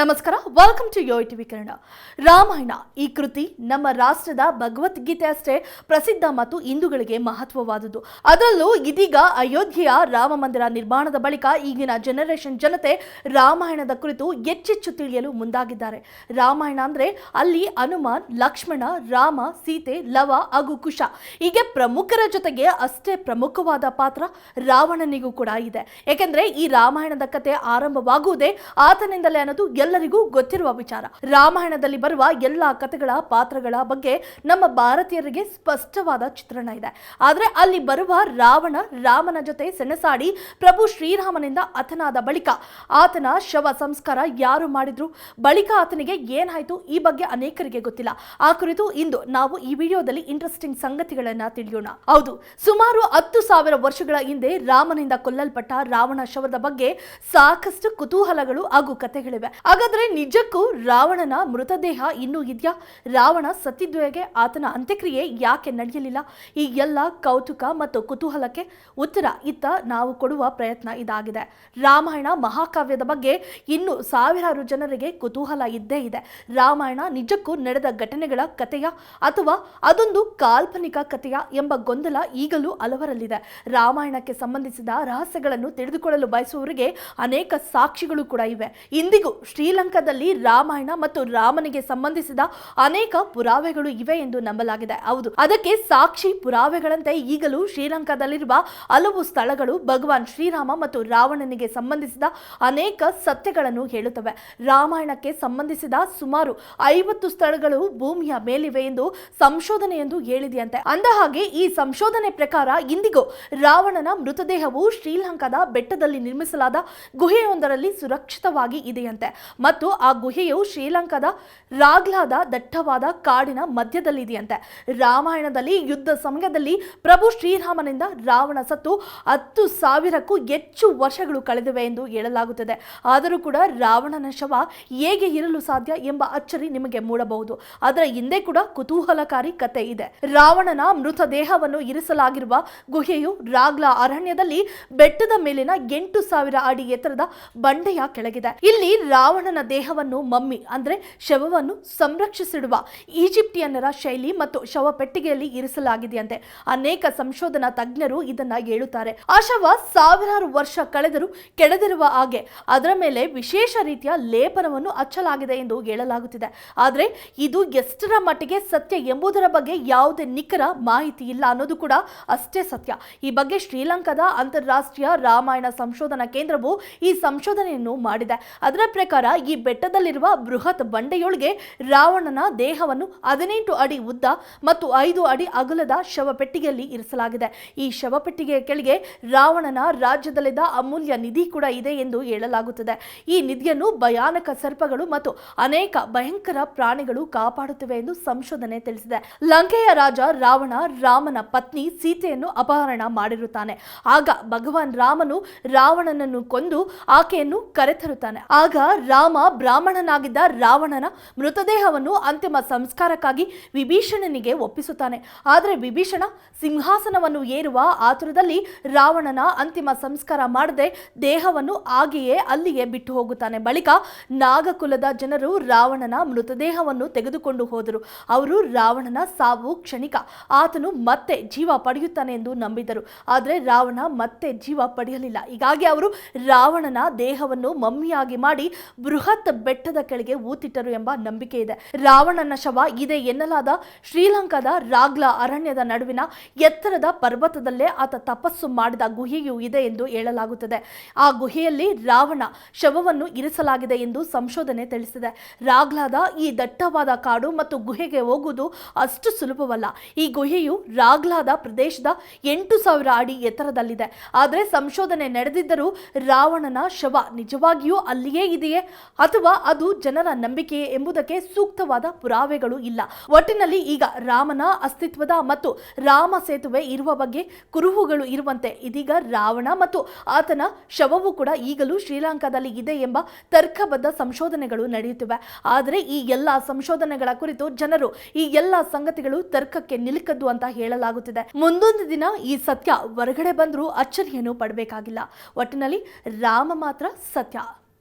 ನಮಸ್ಕಾರ. Welcome to Yo TV Kannada. Ramayana, ಈ ಕೃತಿ ನಮ್ಮ ರಾಷ್ಟ್ರದ ಭಗವದ್ಗೀತೆ ಅಷ್ಟೇ ಪ್ರಸಿದ್ಧ ಮತ್ತು ಹಿಂದೂಗಳಿಗೆ ಮಹತ್ವವಾದುದು ಅದರಲ್ಲೂ ಇದೀಗ ಅಯೋಧ್ಯೆಯ ರಾಮ ಮಂದಿರ ನಿರ್ಮಾಣದ ಬಳಿಕ ಈಗಿನ ಜನರೇಷನ್ ಜನತೆ ರಾಮಾಯಣದ ಕುರಿತು ಹೆಚ್ಚೆಚ್ಚು ತಿಳಿಯಲು ಮುಂದಾಗಿದ್ದಾರೆ. ರಾಮಾಯಣ ಅಂದ್ರೆ ಅಲ್ಲಿ ಹನುಮಾನ್, ಲಕ್ಷ್ಮಣ, ರಾಮ, ಸೀತೆ, ಲವ, ಹಾಗೂ ಕುಶ. ಹೀಗೆ ಪ್ರಮುಖರ ಜೊತೆಗೆ ಅಷ್ಟೇ ಪ್ರಮುಖವಾದ ಪಾತ್ರ ರಾವಣನಿಗೂ ಕೂಡ ಇದೆ. ಏಕೆಂದರೆ ಈ ರಾಮಾಯಣದ ಕತೆ ಆರಂಭವಾಗುವುದೇ ಆತನಿಂದಲೇ ಅನ್ನೋದು ಎಲ್ಲರಿಗೂ ಗೊತ್ತಿರುವ ವಿಚಾರ. ರಾಮಾಯಣದಲ್ಲಿ ಬರುವ ಎಲ್ಲ ಕಥೆಗಳ ಪಾತ್ರಗಳ ಬಗ್ಗೆ ನಮ್ಮ ಭಾರತೀಯರಿಗೆ ಸ್ಪಷ್ಟವಾದ ಚಿತ್ರಣ ಇದೆ. ಆದ್ರೆ ಅಲ್ಲಿ ಬರುವ ರಾವಣ ರಾಮನ ಜೊತೆ ಸೆಣಸಾಡಿ ಪ್ರಭು ಶ್ರೀರಾಮನಿಂದ ಅಥನಾದ ಬಳಿಕ ಆತನ ಶವ ಸಂಸ್ಕಾರ ಯಾರು ಮಾಡಿದ್ರು? ಬಳಿಕ ಆತನಿಗೆ ಏನಾಯ್ತು? ಈ ಬಗ್ಗೆ ಅನೇಕರಿಗೆ ಗೊತ್ತಿಲ್ಲ. ಆ ಕುರಿತು ಇಂದು ನಾವು ಈ ವಿಡಿಯೋದಲ್ಲಿ ಇಂಟ್ರೆಸ್ಟಿಂಗ್ ಸಂಗತಿಗಳನ್ನ ತಿಳಿಯೋಣ. ಹೌದು, ಸುಮಾರು ಹತ್ತು ಸಾವಿರ ವರ್ಷಗಳ ಹಿಂದೆ ರಾಮನಿಂದ ಕೊಲ್ಲಲ್ಪಟ್ಟ ರಾವಣ ಶವದ ಬಗ್ಗೆ ಸಾಕಷ್ಟು ಕುತೂಹಲಗಳು ಹಾಗೂ ಕಥೆಗಳಿವೆ. ಹಾಗಾದ್ರೆ ನಿಜಕ್ಕೂ ರಾವಣನ ಮೃತದೇಹ ಇನ್ನೂ ಇದೆಯಾ? ರಾವಣ ಸತ್ತಿದ್ವೇಗೆ ಆತನ ಅಂತ್ಯಕ್ರಿಯೆ ಯಾಕೆ ನಡೆಯಲಿಲ್ಲ? ಈ ಎಲ್ಲ ಕೌತುಕ ಮತ್ತು ಕುತೂಹಲಕ್ಕೆ ಉತ್ತರ ಇತ್ತ ನಾವು ಕೊಡುವ ಪ್ರಯತ್ನ ಇದಾಗಿದೆ. ರಾಮಾಯಣ ಮಹಾಕಾವ್ಯದ ಬಗ್ಗೆ ಇನ್ನು ಸಾವಿರಾರು ಜನರಿಗೆ ಕುತೂಹಲ ಇದ್ದೇ ಇದೆ. ರಾಮಾಯಣ ನಿಜಕ್ಕೂ ನಡೆದ ಘಟನೆಗಳ ಕಥೆಯ ಅಥವಾ ಅದೊಂದು ಕಾಲ್ಪನಿಕ ಕಥೆಯ ಎಂಬ ಗೊಂದಲ ಈಗಲೂ ಹಲವರಲ್ಲಿದೆ ರಾಮಾಯಣಕ್ಕೆ ಸಂಬಂಧಿಸಿದ ರಹಸ್ಯಗಳನ್ನು ತಿಳಿದುಕೊಳ್ಳಲು ಬಯಸುವವರಿಗೆ ಅನೇಕ ಸಾಕ್ಷಿಗಳು ಕೂಡ ಇವೆ. ಇಂದಿಗೂ ಶ್ರೀಲಂಕಾದಲ್ಲಿ ರಾಮಾಯಣ ಮತ್ತು ರಾಮನಿಗೆ ಸಂಬಂಧಿಸಿದ ಅನೇಕ ಪುರಾವೆಗಳು ಇವೆ ಎಂದು ನಂಬಲಾಗಿದೆ. ಹೌದು, ಅದಕ್ಕೆ ಸಾಕ್ಷಿ ಪುರಾವೆಗಳಂತೆ ಈಗಲೂ ಶ್ರೀಲಂಕಾದಲ್ಲಿರುವ ಹಲವು ಸ್ಥಳಗಳು ಭಗವಾನ್ ಶ್ರೀರಾಮ ಮತ್ತು ರಾವಣನಿಗೆ ಸಂಬಂಧಿಸಿದ ಅನೇಕ ಸತ್ಯಗಳನ್ನು ಹೇಳುತ್ತವೆ. ರಾಮಾಯಣಕ್ಕೆ ಸಂಬಂಧಿಸಿದ ಸುಮಾರು ಐವತ್ತು ಸ್ಥಳಗಳು ಭೂಮಿಯ ಮೇಲಿವೆ ಎಂದು ಸಂಶೋಧನೆ ಎಂದು ಹೇಳಿದೆಯಂತೆ. ಅಂದ ಹಾಗೆ ಈ ಸಂಶೋಧನೆ ಪ್ರಕಾರ ಇಂದಿಗೂ ರಾವಣನ ಮೃತದೇಹವು ಶ್ರೀಲಂಕಾದ ಬೆಟ್ಟದಲ್ಲಿ ನಿರ್ಮಿಸಲಾದ ಗುಹೆಯೊಂದರಲ್ಲಿ ಸುರಕ್ಷಿತವಾಗಿ ಇದೆಯಂತೆ. ಮತ್ತು ಆ ಗುಹೆಯು ಶ್ರೀಲಂಕಾದ ರಾಗ್ಲಾದ ದಟ್ಟವಾದ ಕಾಡಿನ ಮಧ್ಯದಲ್ಲಿದೆಯಂತೆ. ರಾಮಾಯಣದಲ್ಲಿ ಯುದ್ಧ ಸಮಯದಲ್ಲಿ ಪ್ರಭು ಶ್ರೀರಾಮನಿಂದ ರಾವಣ ಸತ್ತು ಹತ್ತು ಸಾವಿರಕ್ಕೂ ಹೆಚ್ಚು ವರ್ಷಗಳು ಕಳೆದಿವೆ ಎಂದು ಹೇಳಲಾಗುತ್ತದೆ. ಆದರೂ ಕೂಡ ರಾವಣನ ಶವ ಹೇಗೆ ಇರಲು ಸಾಧ್ಯ ಎಂಬ ಅಚ್ಚರಿ ನಿಮಗೆ ಮೂಡಬಹುದು. ಅದರ ಹಿಂದೆ ಕೂಡ ಕುತೂಹಲಕಾರಿ ಕತೆ ಇದೆ. ರಾವಣನ ಮೃತದೇಹವನ್ನು ಇರಿಸಲಾಗಿರುವ ಗುಹೆಯು ರಾಗ್ಲಾ ಅರಣ್ಯದಲ್ಲಿ ಬೆಟ್ಟದ ಮೇಲಿನ ಎಂಟು ಸಾವಿರ ಅಡಿ ಎತ್ತರದ ಬಂಡೆಯ ಕೆಳಗಿದೆ. ಇಲ್ಲಿ ರಾವಣನ ದೇಹವನ್ನು ಮಮ್ಮಿ, ಅಂದ್ರೆ ಶವವನ್ನು ಸಂರಕ್ಷಿಸಿಡುವ ಈಜಿಪ್ಟಿಯನ್ನರ ಶೈಲಿ ಮತ್ತು ಶವ ಪೆಟ್ಟಿಗೆಯಲ್ಲಿ ಇರಿಸಲಾಗಿದೆಯಂತೆ. ಅನೇಕ ಸಂಶೋಧನಾ ತಜ್ಞರು ಇದನ್ನ ಹೇಳುತ್ತಾರೆ. ಆ ಶವ ಸಾವಿರಾರು ವರ್ಷ ಕಳೆದರೂ ಕೆಡದಿರುವ ಹಾಗೆ, ಅದರ ಮೇಲೆ ವಿಶೇಷ ರೀತಿಯ ಲೇಪನವನ್ನು ಹಚ್ಚಲಾಗಿದೆ ಎಂದು ಹೇಳಲಾಗುತ್ತಿದೆ. ಆದರೆ, ಇದು ಎಷ್ಟರ ಮಟ್ಟಿಗೆ ಸತ್ಯ ಎಂಬುದರ ಬಗ್ಗೆ ಯಾವುದೇ ನಿಖರ ಮಾಹಿತಿ ಇಲ್ಲ ಅನ್ನೋದು ಕೂಡ ಅಷ್ಟೇ ಸತ್ಯ. ಈ ಬಗ್ಗೆ ಶ್ರೀಲಂಕಾದ ಅಂತಾರಾಷ್ಟ್ರೀಯ ರಾಮಾಯಣ ಸಂಶೋಧನಾ ಕೇಂದ್ರವು ಈ ಸಂಶೋಧನೆಯನ್ನು ಮಾಡಿದೆ. ಅದರ ಪ್ರಕಾರ ಈ ಬೆಟ್ಟದಲ್ಲಿರುವ ಬೃಹತ್ ಬಂಡೆಯೊಳಗೆ ರಾವಣನ ದೇಹವನ್ನು ಹದಿನೆಂಟು ಅಡಿ ಉದ್ದ ಮತ್ತು ಐದು ಅಡಿ ಅಗಲದ ಶವಪೆಟ್ಟಿಗೆಯಲ್ಲಿ ಇರಿಸಲಾಗಿದೆ. ಈ ಶವಪೆಟ್ಟಿಗೆಯ ಕೆಳಗೆ ರಾವಣನ ರಾಜ್ಯದಲ್ಲಿದ್ದ ಅಮೂಲ್ಯ ನಿಧಿ ಕೂಡ ಇದೆ ಎಂದು ಹೇಳಲಾಗುತ್ತದೆ. ಈ ನಿಧಿಯನ್ನು ಭಯಾನಕ ಸರ್ಪಗಳು ಮತ್ತು ಅನೇಕ ಭಯಂಕರ ಪ್ರಾಣಿಗಳು ಕಾಪಾಡುತ್ತಿವೆ ಎಂದು ಸಂಶೋಧನೆ ತಿಳಿಸಿದೆ. ಲಂಕೆಯ ರಾಜ ರಾವಣ ರಾಮನ ಪತ್ನಿ ಸೀತೆಯನ್ನು ಅಪಹರಣ ಮಾಡಿರುತ್ತಾನೆ. ಆಗ ಭಗವಾನ್ ರಾಮನು ರಾವಣನನ್ನು ಕೊಂದು ಆಕೆಯನ್ನು ಕರೆತರುತ್ತಾನೆ. ಆಗ ರಾಮ ಬ್ರಾಹ್ಮಣನಾಗಿದ್ದ ರಾವಣನ ಮೃತದೇಹವನ್ನು ಅಂತಿಮ ಸಂಸ್ಕಾರಕ್ಕಾಗಿ ವಿಭೀಷಣನಿಗೆ ಒಪ್ಪಿಸುತ್ತಾನೆ. ಆದರೆ ವಿಭೀಷಣ ಸಿಂಹಾಸನವನ್ನು ಏರುವ ಆತುರದಲ್ಲಿ ರಾವಣನ ಅಂತಿಮ ಸಂಸ್ಕಾರ ಮಾಡದೆ ದೇಹವನ್ನು ಹಾಗೆಯೇ ಅಲ್ಲಿಗೆ ಬಿಟ್ಟು ಹೋಗುತ್ತಾನೆ. ಬಳಿಕ ನಾಗಕುಲದ ಜನರು ರಾವಣನ ಮೃತದೇಹವನ್ನು ತೆಗೆದುಕೊಂಡು ಹೋದರು. ಅವರು ರಾವಣನ ಸಾವು ಕ್ಷಣಿಕ. ಆತನು ಮತ್ತೆ ಜೀವ ಪಡೆಯುತ್ತಾನೆ ಎಂದು ನಂಬಿದರು. ಆದರೆ ರಾವಣ ಮತ್ತೆ ಜೀವ ಪಡೆಯಲಿಲ್ಲ. ಹೀಗಾಗಿ ಅವರು ರಾವಣನ ದೇಹವನ್ನು ಮಮ್ಮಿಯಾಗಿ ಮಾಡಿ ಬೃಹತ್ ಬೆಟ್ಟದ ಕೆಳಗೆ ಊತಿಟ್ಟರು ಎಂಬ ನಂಬಿಕೆ ಇದೆ. ರಾವಣನ ಶವ ಇದೆ ಎನ್ನಲಾದ ಶ್ರೀಲಂಕಾದ ರಾಗ್ಲಾ ಅರಣ್ಯದ ನಡುವಿನ ಎತ್ತರದ ಪರ್ವತದಲ್ಲೇ ಆತ ತಪಸ್ಸು ಮಾಡಿದ ಗುಹೆಯೂ ಇದೆ ಎಂದು ಹೇಳಲಾಗುತ್ತದೆ. ಆ ಗುಹೆಯಲ್ಲಿ ರಾವಣ ಶವವನ್ನು ಇರಿಸಲಾಗಿದೆ ಎಂದು ಸಂಶೋಧನೆ ತಿಳಿಸಿದೆ. ರಾಗ್ಲಾದ ಈ ದಟ್ಟವಾದ ಕಾಡು ಮತ್ತು ಗುಹೆಗೆ ಹೋಗುವುದು ಅಷ್ಟು ಸುಲಭವಲ್ಲ. ಈ ಗುಹೆಯು ರಾಗ್ಲಾದ ಪ್ರದೇಶದ ಎಂಟು ಸಾವಿರ ಅಡಿ ಎತ್ತರದಲ್ಲಿದೆ. ಆದರೆ ಸಂಶೋಧನೆ ನಡೆದಿದ್ದರೂ ರಾವಣನ ಶವ ನಿಜವಾಗಿಯೂ ಅಲ್ಲಿಯೇ ಇದೆಯೇ? ಅಥವಾ ಅದು ಜನರ ನಂಬಿಕೆ ಎಂಬುದಕ್ಕೆ ಸೂಕ್ತವಾದ ಪುರಾವೆಗಳು ಇಲ್ಲ. ಒಟ್ಟಿನಲ್ಲಿ ಈಗ ರಾಮನ ಅಸ್ತಿತ್ವದ ಮತ್ತು ರಾಮ ಸೇತುವೆ ಇರುವ ಬಗ್ಗೆ ಕುರುಹುಗಳು ಇರುವಂತೆ ಇದೀಗ ರಾವಣ ಮತ್ತು ಆತನ ಶವವು ಕೂಡ ಈಗಲೂ ಶ್ರೀಲಂಕಾದಲ್ಲಿ ಇದೆ ಎಂಬ ತರ್ಕಬದ್ಧ ಸಂಶೋಧನೆಗಳು ನಡೆಯುತ್ತಿವೆ. ಆದರೆ ಈ ಎಲ್ಲ ಸಂಶೋಧನೆಗಳ ಕುರಿತು ಜನರು ಈ ಎಲ್ಲ ಸಂಗತಿಗಳು ತರ್ಕಕ್ಕೆ ನಿಲುಕದ್ದು ಅಂತ ಹೇಳಲಾಗುತ್ತಿದೆ. ಮುಂದೊಂದು ದಿನ ಈ ಸತ್ಯ ಹೊರಗಡೆ ಬಂದರೂ ಅಚ್ಚರಿಯನ್ನು ಪಡಬೇಕಾಗಿಲ್ಲ. ಒಟ್ಟಿನಲ್ಲಿ ರಾಮ ಮಾತ್ರ ಸತ್ಯ.